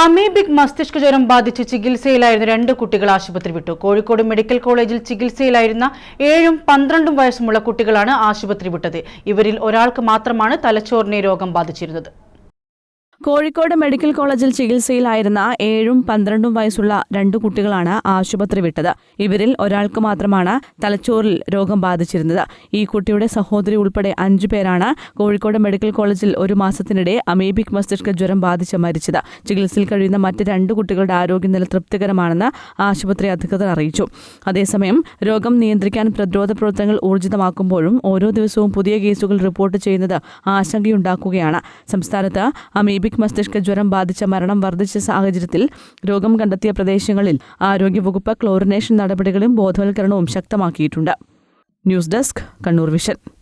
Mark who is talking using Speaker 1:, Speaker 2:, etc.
Speaker 1: Amoebic മസ്തിഷ്ക ജ്വരം ബാധിച്ച് ചികിത്സയിലായിരുന്ന രണ്ട് കുട്ടികൾ ആശുപത്രി വിട്ടു. കോഴിക്കോട് മെഡിക്കൽ കോളേജിൽ ചികിത്സയിലായിരുന്ന ഏഴും പന്ത്രണ്ടും വയസ്സുമുള്ള കുട്ടികളാണ് ആശുപത്രി വിട്ടത്. ഇവരിൽ ഒരാൾക്ക് മാത്രമാണ് തലച്ചോറിനെ രോഗം ബാധിച്ചിരുന്നത്.
Speaker 2: കോഴിക്കോട് മെഡിക്കൽ കോളേജിൽ ചികിത്സയിലായിരുന്ന ഏഴും പന്ത്രണ്ടും വയസ്സുള്ള രണ്ടു കുട്ടികളാണ് ആശുപത്രി വിട്ടത്. ഇവരിൽ ഒരാൾക്ക് മാത്രമാണ് തലച്ചോറിൽ രോഗം ബാധിച്ചിരുന്നത്. ഈ കുട്ടിയുടെ സഹോദരി ഉൾപ്പെടെ അഞ്ചു പേരാണ് കോഴിക്കോട് മെഡിക്കൽ കോളേജിൽ ഒരു മാസത്തിനിടെ അമീബിക് മസ്തിഷ്ക ജ്വരം ബാധിച്ച് മരിച്ചത്. ചികിത്സയിൽ കഴിയുന്ന മറ്റ് രണ്ട് കുട്ടികളുടെ ആരോഗ്യനില തൃപ്തികരമാണെന്ന് ആശുപത്രി അധികൃതർ അറിയിച്ചു. അതേസമയം രോഗം നിയന്ത്രിക്കാൻ പ്രതിരോധ പ്രവർത്തനങ്ങൾ ഊർജിതമാക്കുമ്പോഴും ഓരോ ദിവസവും പുതിയ കേസുകൾ റിപ്പോർട്ട് ചെയ്യുന്നത് ആശങ്കയുണ്ടാക്കുകയാണ്. സംസ്ഥാനത്ത് അമീബിക് മസ്തിഷ്ക ജ്വരം ബാധിച്ച മരണം വർദ്ധിച്ച സാഹചര്യത്തിൽ രോഗം കണ്ടെത്തിയ പ്രദേശങ്ങളിൽ ആരോഗ്യവകുപ്പ് ക്ലോറിനേഷൻ നടപടികളും ബോധവൽക്കരണവും ശക്തമാക്കിയിട്ടുണ്ട്. News desk Kannur vision.